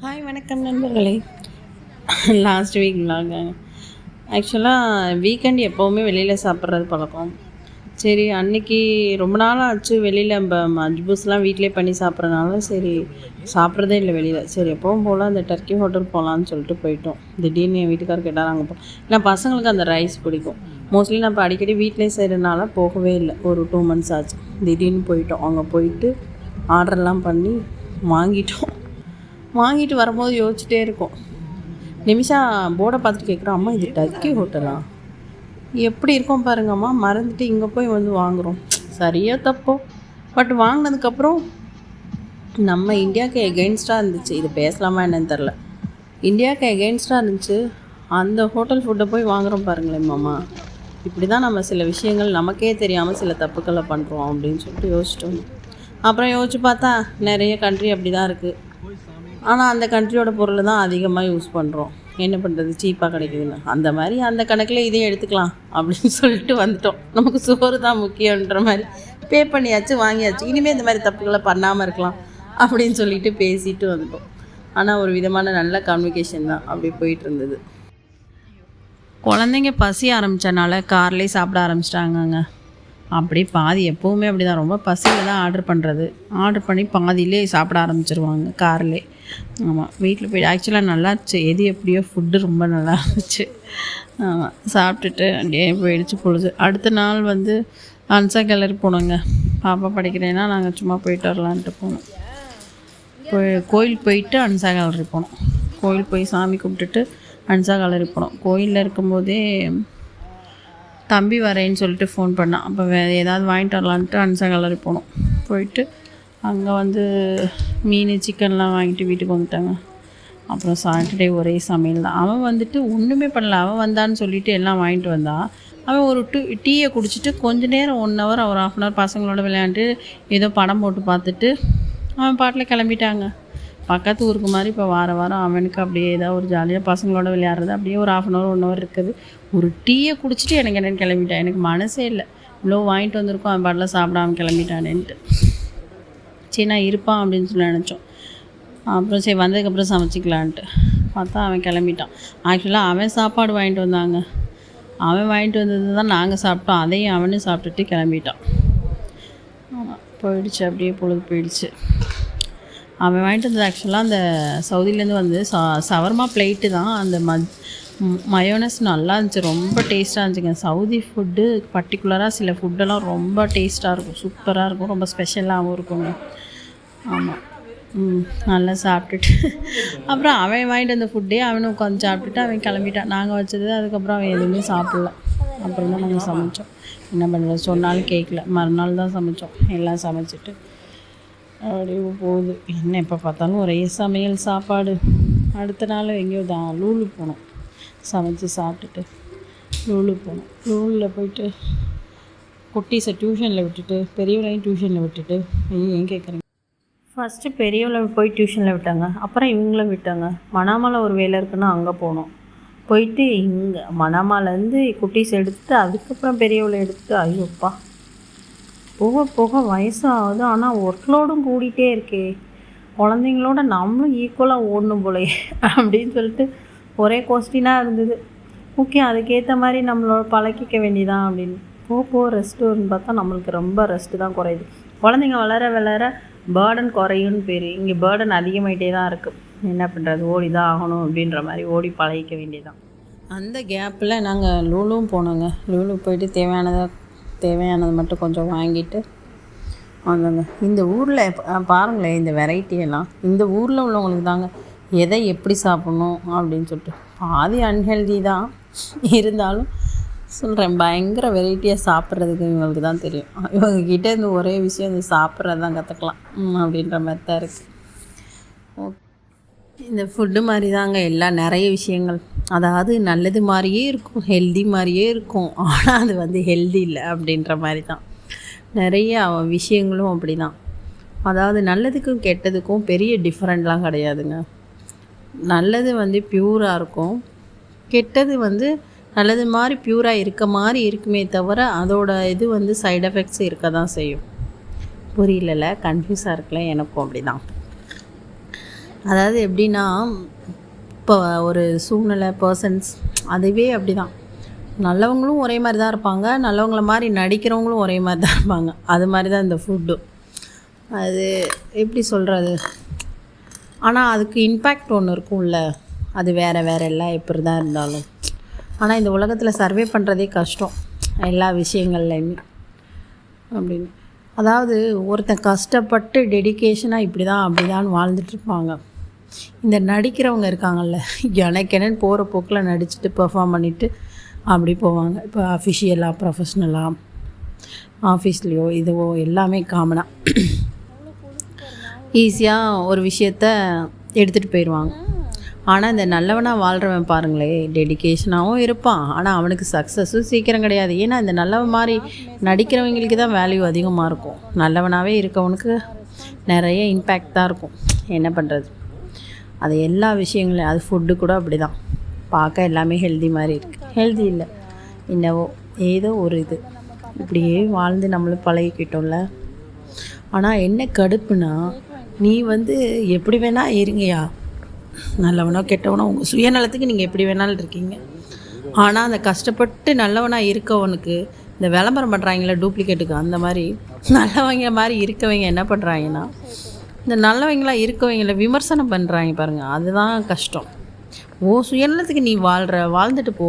Hi வணக்கம் நண்பர்களே. Last week விளாங்க ஆக்சுவலாக வீக்கெண்ட் எப்போவுமே வெளியில் சாப்பிட்றது பழக்கம். சரி அன்னைக்கு ரொம்ப நாள் ஆச்சு வெளியில். நம்ம மஜ்பூஸ்லாம் வீட்டிலே பண்ணி சாப்பிட்றதுனால சரி சாப்பிட்றதே இல்லை வெளியில். சரி எப்போவும் போல் அந்த டர்க்கி ஹோட்டல் போகலான்னு சொல்லிட்டு போயிட்டோம். திடீர்னு என் வீட்டுக்கார் கேட்டால் நாங்கள் போ. இல்லை பசங்களுக்கு அந்த ரைஸ் பிடிக்கும். மோஸ்ட்லி நம்ம அடிக்கடி வீட்டிலே செய்கிறதுனால போகவே இல்லை. ஒரு டூ மந்த்ஸ் ஆச்சு. திடீர்னு போயிட்டோம். அங்கே போயிட்டு ஆர்டர்லாம் பண்ணி வாங்கிட்டோம். வாங்கிட்டு வரும்போது யோசிச்சுட்டே இருக்கோம். நிமிஷா போர்டை பார்த்துட்டு கேட்குறோம் அம்மா இது டர்க்கி ஹோட்டலா? எப்படி இருக்கும் பாருங்கம்மா மறந்துட்டு இங்கே போய் வந்து வாங்குகிறோம் சரியா தப்போ. பட் வாங்கினதுக்கப்புறம் நம்ம இந்தியாவுக்கு எகெயின்ஸ்டாக இருந்துச்சு. இது பேசலாமா என்னன்னு தெரில இந்தியாவுக்கு எகெயின்ஸ்டாக இருந்துச்சு. அந்த ஹோட்டல் ஃபுட்டை போய் வாங்குகிறோம் பாருங்களேன் மாமா. இப்படி தான் நம்ம சில விஷயங்கள் நமக்கே தெரியாமல் சில தப்புக்களை பண்ணுறோம் அப்படின்னு சொல்லிட்டு யோசிச்சிட்டோம். அப்புறம் யோசிச்சு பார்த்தா நிறைய கண்ட்ரி அப்படி தான் இருக்குது ஆனால் அந்த கண்ட்ரியோட பொருள் தான் அதிகமாக யூஸ் பண்ணுறோம் என்ன பண்ணுறது சீப்பாக கிடைக்குதுன்னு. அந்த மாதிரி அந்த கணக்கில் இதையும் எடுத்துக்கலாம் அப்படின்னு சொல்லிட்டு வந்துட்டோம். நமக்கு சோறு தான் முக்கியன்ற மாதிரி பே பண்ணியாச்சு வாங்கியாச்சு. இனிமேல் இந்த மாதிரி தப்புகளை பண்ணாமல் இருக்கலாம் அப்படின்னு சொல்லிட்டு பேசிட்டு வந்துட்டோம். ஆனால் ஒரு விதமான நல்ல கம்யூனிகேஷன் தான் அப்படி போயிட்டு இருந்தது. குழந்தைங்க பசி ஆரம்பித்தனால கார்லேயே சாப்பிட ஆரம்பிச்சிட்டாங்கங்க. அப்படி பாதி எப்போவுமே அப்படி தான் ரொம்ப பசியில் தான் ஆர்டர் பண்ணுறது ஆர்டர் பண்ணி பாதியிலே சாப்பிட ஆரம்பிச்சிருவாங்க கார்லே ஆமாம் வீட்டில் போய் ஆக்சுவலாக நல்லா இருந்துச்சு. எது எப்படியோ ஃபுட்டு ரொம்ப நல்லா இருந்துச்சு. ஆமாம் சாப்பிட்டுட்டு அப்படியே போயிடுச்சு பொழுது. அடுத்த நாள் வந்து அன்சா கேலரி போனோங்க. பாப்பா படிக்கிறேன்னா நாங்கள் சும்மா போயிட்டு வரலான்ட்டு போனோம். போய் கோயில் போயிட்டு அன்சா கேலரி போனோம். கோயில் போய் சாமி கும்பிட்டுட்டு அன்சா கேலரி போனோம். கோயிலில் இருக்கும்போதே தம்பி வரேன்னு சொல்லிட்டு ஃபோன் பண்ணான் அப்போ வேறு ஏதாவது வாங்கிட்டு வரலான்ட்டு அன்சா கலரி போனோம். போயிட்டு அங்கே வந்து மீன் சிக்கன்லாம் வாங்கிட்டு வீட்டுக்கு வந்துட்டாங்க. அப்புறம் சாட்டர்டே ஒரே சமையல் தான். அவன் வந்துட்டு ஒன்றுமே பண்ணல. அவன் வந்தான்னு சொல்லிட்டு எல்லாம் வாங்கிட்டு வந்தான் அவன் ஒரு டூ டீயை குடிச்சிட்டு கொஞ்ச நேரம் ஒன் ஹவர் ஒரு ஆஃப் அன் ஹவர் பசங்களோட விளையாண்டு ஏதோ படம் போட்டு பார்த்துட்டு அவன் பாட்டில் கிளம்பிட்டாங்க. பக்கத்து ஊருக்கு மாதிரி இப்போ வார வாரம் அவனுக்கு அப்படியே ஏதாவது ஒரு ஜாலியாக பசங்களோட விளையாடுறது அப்படியே ஒரு half an hour one hour இருக்குது. ஒரு டீயை குடிச்சிட்டு எனக்கு என்னென்னு கிளம்பிட்டான் எனக்கு மனசே இல்லை. இவ்வளோ வாங்கிட்டு வந்திருக்கோம் அவன் பாட்டில் சாப்பிடாம கிளம்பிட்டானேன்ட்டு. சரி நான் இருப்பான் அப்படின்னு சொல்லி நினச்சோம். அப்புறம் சரி வந்ததுக்கப்புறம் சமைச்சிக்கலான்ட்டு. பார்த்தா அவன் கிளம்பிட்டான். ஆக்சுவலாக அவன் சாப்பாடு வாங்கிட்டு வந்தாங்க. அவன் வாங்கிட்டு வந்தது தான் நாங்கள் சாப்பிட்டோம். அதையும் அவனும் சாப்பிட்டுட்டு கிளம்பிட்டான். போயிடுச்சு அப்படியே பொழுது போயிடுச்சு. அவன் வாங்கிட்டு வந்தது ஆக்சுவலாக அந்த சவுதியிலேருந்து வந்து ச சவர்மா பிளேட்டு தான். அந்த ம மயோனஸ் நல்லா இருந்துச்சு. ரொம்ப டேஸ்ட்டாக இருந்துச்சுங்க. சவுதி ஃபுட்டு பர்டிகுலராக சில ஃபுட்டெல்லாம் ரொம்ப டேஸ்ட்டாக இருக்கும். சூப்பராக இருக்கும். ரொம்ப ஸ்பெஷலாகவும் இருக்குங்க. ஆமாம் ம் நல்லா சாப்பிட்டுட்டு. அப்புறம் அவன் வாங்கிட்டு வந்த ஃபுட்டே அவனும் உட்காந்து சாப்பிட்டுட்டு அவன் கிளம்பிட்டான். நாங்கள் வச்சது அதுக்கப்புறம் அவன் எதுவுமே சாப்பிடல. அப்புறம் தான் நாங்கள் சமைச்சோம். என்ன பண்ணுறது சொன்னாலும் கேட்கல. மறுநாள் தான் சமைச்சோம். எல்லாம் சமைச்சிட்டு. அப்படியே போகுது. என்ன எப்போ பார்த்தாலும் ஒரே சமையல் சாப்பாடு. அடுத்த நாள் எங்கேயோ தான் லூலு போனோம். சமைச்சு சாப்பிட்டுட்டு லூலு போனோம். லூலில் போயிட்டு குட்டீஸை டியூஷனில் விட்டுட்டு பெரியவளையும் டியூஷனில் விட்டுட்டு ஏன் கேட்குறீங்க ஃபஸ்ட்டு பெரியவளை போய் டியூஷனில் விட்டாங்க. அப்புறம் இவங்களும் விட்டாங்க. மணாமலை ஒரு வேலை இருக்குன்னா அங்கே போனோம். போயிட்டு இங்கே மணாமாலேருந்து குட்டீஸ் எடுத்துட்டு அதுக்கப்புறம் பெரியவளை எடுத்துட்டு ஐயோப்பா போக போக வயசாகுது. ஆனால் ஒர்க்லோடும் கூடிகிட்டே கூடிட்டே இருக்கே. குழந்தைங்களோட நம்மளும் ஈக்குவலாக ஓடணும் போலயே அப்படின்னு சொல்லிட்டு ஒரே கொஸ்டினாக இருந்தது. ஓகே அதுக்கேற்ற மாதிரி நம்மளோட பழக்கிக்க வேண்டியதான் அப்படின்னு. போக போக ரெஸ்ட்டுன்னு பார்த்தா நம்மளுக்கு ரொம்ப ரெஸ்ட்டு தான் குறையுது. குழந்தைங்க வளர வளர பேர்டன் குறையும்னு பேர். இங்கே பேர்டன் அதிகமாயிட்டே தான் இருக்குது என்ன பண்ணுறது ஓடி தான் ஆகணும் அப்படின்ற மாதிரி ஓடி பழகிக்க வேண்டியதான் அந்த கேப்பில் நாங்கள் லூலும் போனோங்க. லூலு போயிட்டு தேவையானதை தேவையானது மட்டும் கொஞ்சம் வாங்கிட்டு வந்தோங்க இந்த ஊரில் பாருங்களேன் இந்த வெரைட்டி எல்லாம். இந்த ஊரில் உள்ளவங்களுக்கு தாங்க எதை எப்படி சாப்பிட்ணும் அப்படின்னு சொல்லிட்டு. பாதி அன்ஹெல்தி தான். இருந்தாலும் சொல்கிறேன் பயங்கர வெரைட்டியாக சாப்பிட்றதுக்கு இவங்களுக்கு தான் தெரியும். இவங்கக்கிட்ட இருந்து இந்த ஒரே விஷயம் இந்த சாப்பிட்றது தான் கற்றுக்கலாம் அப்படின்ற மாதிரி தான் இருக்குது ஓகே இந்த ஃபுட்டு மாதிரி தாங்க. எல்லாம் நிறைய விஷயங்கள். அதாவது நல்லது மாதிரியே இருக்கும் ஹெல்தி மாதிரியே இருக்கும். ஆனால் அது வந்து ஹெல்தி இல்லை அப்படின்ற மாதிரி தான் நிறைய விஷயங்களும் அப்படி தான் அதாவது நல்லதுக்கும் கெட்டதுக்கும் பெரிய டிஃப்ரெண்ட்லாம் கிடையாதுங்க. நல்லது வந்து பியூராக இருக்கும். கெட்டது வந்து நல்லது மாதிரி பியூராக இருக்க மாதிரி இருக்குமே தவிர அதோட இது வந்து சைடு எஃபெக்ட்ஸ் இருக்க தான் செய்யும். புரியலல கன்ஃபியூஸாக இருக்கல? எனக்கும் அப்படி தான் அதாவது எப்படின்னா இப்போ ஒரு சூழ்நிலை பர்சன்ஸ் அதுவே அப்படி தான் நல்லவங்களும் ஒரே மாதிரி தான் இருப்பாங்க நல்லவங்கள மாதிரி நடிக்கிறவங்களும் ஒரே மாதிரி தான் இருப்பாங்க. அது மாதிரி தான் இந்த ஃபுட்டு அது எப்படி சொல்கிறது ஆனால் அதுக்கு இம்பேக்ட் ஒன்று இருக்கும்ல. அது வேறு வேறு எல்லாம் எப்படி தான் இருந்தாலும். ஆனால் இந்த உலகத்தில் சர்வே பண்ணுறதே கஷ்டம். எல்லா விஷயங்கள்லையுமே. அப்படின்னு. அதாவது ஒருத்தன் கஷ்டப்பட்டு டெடிகேஷனாக இப்படி தான் அப்படி தான் வாழ்ந்துட்டுருப்பாங்க இந்த நடிக்கிறவங்க இருக்காங்கல்ல எனக்கென்னு போகிற போக்கில் நடிச்சுட்டு பெர்ஃபார்ம் பண்ணிவிட்டு அப்படி போவாங்க. இப்போ அஃபிஷியலாக ப்ரொஃபஷ்னலாக ஆஃபீஸ்லேயோ இதுவோ எல்லாமே காமனாக ஈஸியாக ஒரு விஷயத்த எடுத்துகிட்டு போயிடுவாங்க ஆனால் இந்த நல்லவனாக வாழ்கிறவன் பாருங்களே டெடிகேஷனாகவும் இருப்பான். ஆனால் அவனுக்கு சக்ஸஸும் சீக்கிரம் கிடையாது. ஏன்னா இந்த நல்லவன் மாதிரி நடிக்கிறவங்களுக்கு தான் வேல்யூ அதிகமாக இருக்கும். நல்லவனாகவே இருக்கவனுக்கு நிறைய இம்பேக்ட் தான் இருக்கும். என்ன பண்ணுறது அது எல்லா விஷயங்களையும் அது ஃபுட்டு கூட அப்படி தான் பார்க்க எல்லாமே ஹெல்தி மாதிரி இருக்குது ஹெல்தி இல்லை. என்னவோ ஏதோ ஒரு இது. இப்படியே வாழ்ந்து நம்மளும் பழகிக்கிட்டோம்ல. ஆனால் என்ன கடுப்புனா நீ வந்து எப்படி வேணால் இருங்கயா நல்லவனோ கெட்டவனோ உங்கள் சுயநலத்துக்கு நீங்கள் எப்படி வேணாலும் இருக்கீங்க. ஆனால் அந்த கஷ்டப்பட்டு நல்லவனாக இருக்கவனுக்கு இந்த விளம்பரம் பண்ணுறாங்களே டூப்ளிகேட்டுக்கு அந்த மாதிரி நல்லவங்க மாதிரி இருக்கவங்க என்ன பண்ணுறாங்கன்னா இந்த நல்லவங்களாக இருக்கவங்கள விமர்சனம் பண்ணுறாங்க பாருங்கள் அதுதான் கஷ்டம். ஓ சுயநலத்துக்கு நீ வாழ்கிற வாழ்ந்துட்டு போ.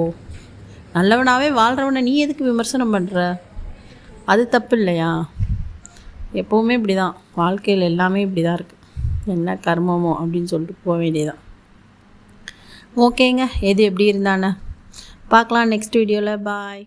நல்லவனாகவே வாழ்கிறவனை நீ எதுக்கு விமர்சனம் பண்ணுற அது தப்பு இல்லையா? எப்போவுமே இப்படி தான் வாழ்க்கையில் எல்லாமே இப்படி தான் இருக்குது என்ன கர்மமோ அப்படின்னு சொல்லிட்டு போக வேண்டியதான் ஓகேங்க. எது எப்படி இருந்தானே? பார்க்கலாம் நெக்ஸ்ட் வீடியோவில் பாய்